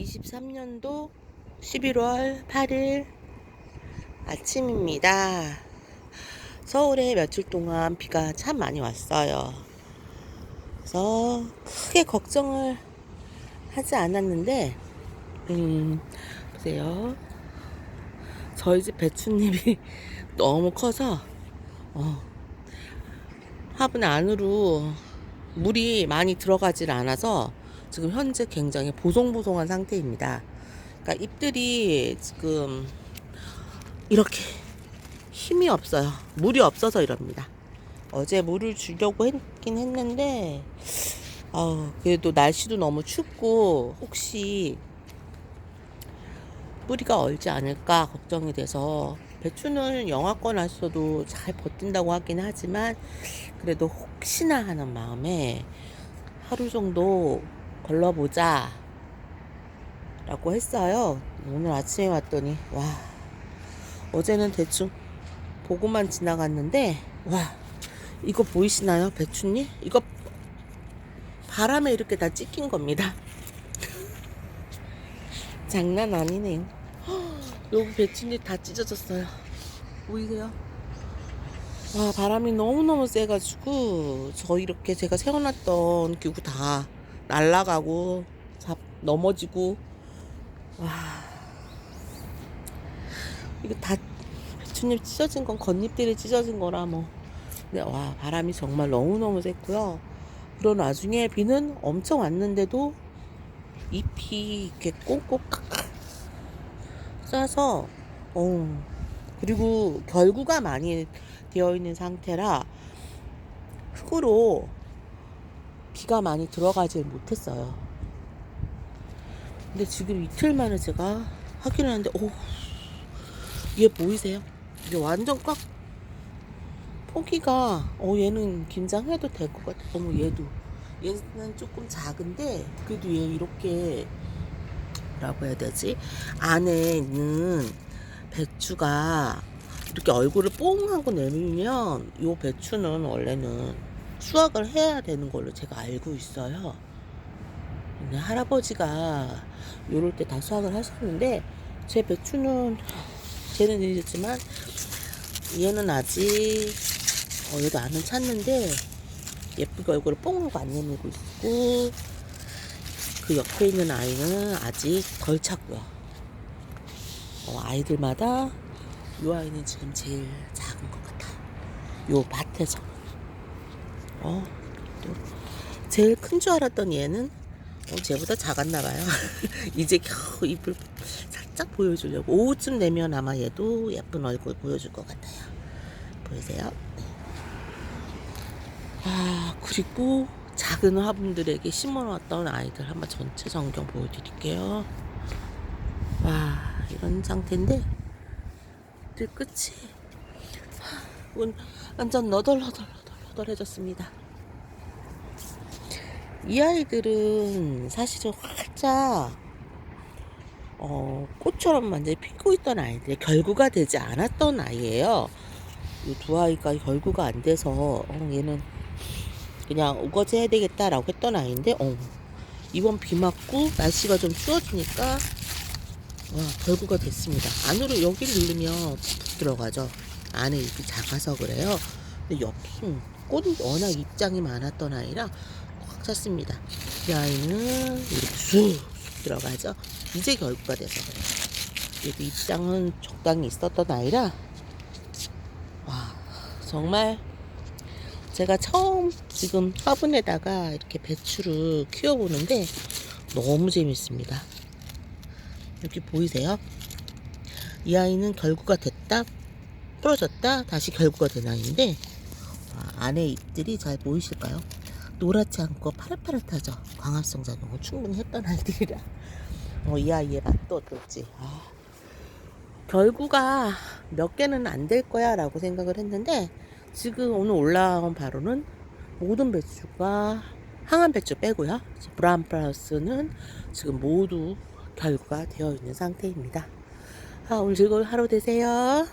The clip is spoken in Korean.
2023년도 11월 8일 아침입니다. 서울에 며칠 동안 비가 참 많이 왔어요. 그래서 크게 걱정을 하지 않았는데, 음, 보세요. 저희 집 배추잎이 너무 커서, 어, 화분 안으로 물이 많이 들어가질 않아서 지금 현재 굉장히 보송보송한 상태입니다. 그러니까 잎들이 지금 이렇게 힘이 없어요. 물이 없어서 이럽니다. 어제 물을 주려고 했긴 했는데, 어, 그래도 날씨도 너무 춥고, 혹시 뿌리가 얼지 않을까 걱정이 돼서, 배추는 영하권 왔어도 잘 버틴다고 하긴 하지만, 그래도 혹시나 하는 마음에 하루 정도 걸러보자. 라고 했어요. 오늘 아침에 왔더니, 와, 어제는 대충 보고만 지나갔는데, 와, 이거 보이시나요? 배추님? 이거 바람에 이렇게 다 찍힌 겁니다. 장난 아니네요. 여기 배추잎 다 찢어졌어요. 보이세요? 와, 바람이 너무너무 세가지고, 저 이렇게 제가 세워놨던 기구 다 날아가고, 잡, 넘어지고, 와. 이거 다 배추잎 찢어진 건 겉잎들이 찢어진 거라 뭐. 근데 와, 바람이 정말 너무너무 셌고요. 그런 와중에 비는 엄청 왔는데도 잎이 이렇게 꽁꽁 싸서, 어, 그리고 결구가 많이 되어 있는 상태라 흙으로 비가 많이 들어가질 못했어요. 근데 지금 이틀 만에 제가 확인하는데, 오, 얘 보이세요? 이게 완전 꽉 포기가, 어, 얘는 김장해도 될 것 같아. 어머, 얘도. 얘는 조금 작은데, 그래도 얘 이렇게, 뭐라고 해야 되지? 안에 있는 배추가 이렇게 얼굴을 뽕 하고 내밀면 요 배추는 원래는 수확을 해야 되는 걸로 제가 알고 있어요. 근데 할아버지가 요럴 때 다 수확을 하셨는데 제 배추는 쟤는 늦었지만 얘는 아직 어, 얘도 안은 찼는데 예쁘게 얼굴을 뽕 하고 안 내밀고 있고 그 옆에 있는 아이는 아직 덜 찼고요. 어, 아이들마다 이 아이는 지금 제일 작은 것 같아요. 요 밭에서. 어, 또 제일 큰 줄 알았던 얘는 어, 쟤보다 작았나 봐요. 이제 겨우 잎을 살짝 보여주려고 오후쯤 되면 아마 얘도 예쁜 얼굴 보여줄 것 같아요. 보이세요? 네. 아 그리고 작은 화분들에게 심어놨던 아이들 한번 전체 전경 보여드릴게요. 와 이런 상태인데 들 끝이 하, 완전 너덜너덜 너덜너덜해졌습니다. 이 아이들은 사실은 활짝 어, 꽃처럼 완전히 피고 있던 아이들 결구가 되지 않았던 아이예요. 이 두 아이가 결구가 안 돼서 어, 얘는 그냥 우거지 해야 되겠다라고 했던 아이인데 어, 이번 비 맞고 날씨가 좀 추워지니까 와, 결구가 됐습니다. 안으로 여기를 누르면 푹 들어가죠. 안에 잎이 작아서 그래요. 근데 옆은 꽃이 워낙 입장이 많았던 아이라 꽉 찼습니다. 이 아이는 이렇게 쑥 들어가죠. 이제 결구가 돼서 그래요. 얘도 입장은 적당히 있었던 아이라 와 정말 제가 처음 지금 화분에다가 이렇게 배추를 키워보는데 너무 재밌습니다. 여기 보이세요? 이 아이는 결구가 됐다, 부러졌다, 다시 결구가 된 아이인데 와, 안에 잎들이 잘 보이실까요? 노랗지 않고 파릇파릇하죠. 광합성 작용을 충분히 했던 아이들이라 어, 이 아이의 맛도 어떨지 아, 결구가 몇 개는 안 될 거야 라고 생각을 했는데 지금 오늘 올라온 바로는 모든 배추가 항암 배추 빼고요. 브라운 플러스는 지금 모두 결구가 되어 있는 상태입니다. 아, 오늘 즐거운 하루 되세요.